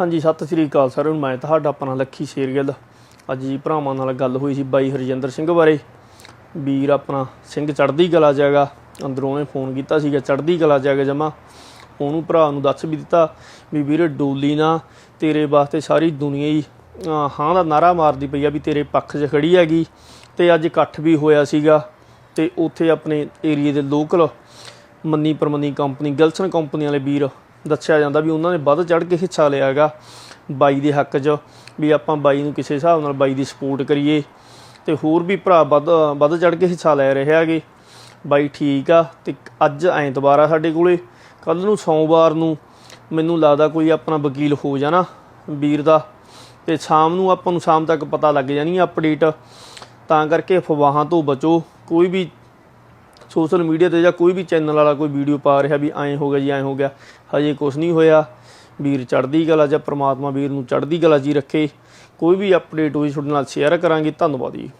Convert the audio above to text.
ਹਾਂਜੀ, ਸਤਿ ਸ੍ਰੀ ਅਕਾਲ ਸਾਰਿਆਂ ਨੂੰ। ਮੈਂ ਤੁਹਾਡਾ ਆਪਣਾ ਲੱਖੀ ਸ਼ੇਰਗਿੱਲ। ਅੱਜ ਜੀ ਭਰਾਵਾਂ ਨਾਲ ਗੱਲ ਹੋਈ ਸੀ ਬਾਈ ਹਰਜਿੰਦਰ ਸਿੰਘ ਬਾਰੇ। ਵੀਰ ਆਪਣਾ ਸਿੰਘ ਚੜ੍ਹਦੀ ਕਲਾ ਚ ਅੰਦਰੋਂ ਉਹਨੇ ਫੋਨ ਕੀਤਾ ਸੀਗਾ, ਚੜ੍ਹਦੀ ਕਲਾ ਚ ਹੈਗਾ ਜਮਾ। ਉਹਨੂੰ ਭਰਾ ਨੂੰ ਦੱਸ ਵੀ ਦਿੱਤਾ ਵੀ ਵੀਰੇ ਡੋਲੀ ਨਾ ਤੇਰੇ ਵਾਸਤੇ ਸਾਰੀ ਦੁਨੀਆ ਹੀ ਹਾਂ ਦਾ ਨਾਰਾ ਮਾਰਦੀ ਪਈ ਆ ਵੀ ਤੇਰੇ ਪੱਖ 'ਚ ਖੜੀ ਹੈਗੀ। ਤੇ ਅੱਜ ਇਕੱਠ ਵੀ ਹੋਇਆ ਸੀਗਾ। ਤੇ ਉੱਥੇ ਆਪਣੇ ਏਰੀਏ ਦੇ ਲੋਕਲ ਮੰਨੀ ਪਰਮੰਨੀ ਕੰਪਨੀ ਗਲਸਨ ਕੰਪਨੀ ਵਾਲੇ ਵੀਰ ਦੱਸਿਆ ਜਾਂਦਾ ਵੀ ਉਹਨਾਂ ਨੇ ਵੱਧ ਚੜ ਕੇ ਹਿੱਸਾ ਲਿਆ ਹੈਗਾ ਬਾਈ ਦੇ ਹੱਕ 'ਚ, ਵੀ ਆਪਾਂ ਬਾਈ ਨੂੰ ਕਿਸੇ ਹਿਸਾਬ ਨਾਲ ਬਾਈ ਦੀ ਸਪੋਰਟ ਕਰੀਏ। ਤੇ ਹੋਰ ਵੀ ਭਰਾ ਵੱਧ ਵੱਧ ਚੜ ਕੇ ਹਿੱਸਾ ਲੈ ਰਹੇ ਹੈਗੇ। ਬਾਈ ਠੀਕ ਆ, ਤੇ ਅੱਜ ਐਤਵਾਰ ਆ ਸਾਡੇ ਕੋਲੇ। ਕੱਲ ਨੂੰ ਸੋਮਵਾਰ ਨੂੰ ਮੈਨੂੰ ਲੱਗਦਾ ਕੋਈ ਆਪਣਾ ਵਕੀਲ ਹੋ ਜਾਣਾ ਵੀਰ ਦਾ। ਤੇ ਸ਼ਾਮ ਨੂੰ ਆਪਾਂ ਨੂੰ ਸ਼ਾਮ ਤੱਕ ਪਤਾ ਲੱਗ ਜਾਣੀ ਅਪਡੇਟ ਤਾਂ ਕਰਕੇ ਅਫਵਾਹਾਂ ਤੋਂ ਬਚੋ। ਕੋਈ ਵੀ ਸੋਸ਼ਲ ਮੀਡੀਆ ਤੇ ਜਾਂ ਕੋਈ ਵੀ ਚੈਨਲ ਵਾਲਾ ਕੋਈ ਵੀਡੀਓ ਪਾ ਰਿਹਾ ਵੀ ਐਂ ਹੋ ਗਿਆ ਜੀ, ਐਂ ਹੋ ਗਿਆ, ਹਜੇ ਕੁਝ ਨਹੀਂ ਹੋਇਆ। ਵੀਰ ਚੜ੍ਹਦੀ ਕਲਾ ਜਾਂ ਪ੍ਰਮਾਤਮਾ ਵੀਰ ਨੂੰ ਚੜ੍ਹਦੀ ਕਲਾ ਜੀ ਰੱਖੇ। ਕੋਈ ਵੀ ਅਪਡੇਟ ਹੋਈ ਤੁਹਾਡੇ ਨਾਲ ਸ਼ੇਅਰ ਕਰਾਂਗੇ। ਧੰਨਵਾਦ ਜੀ।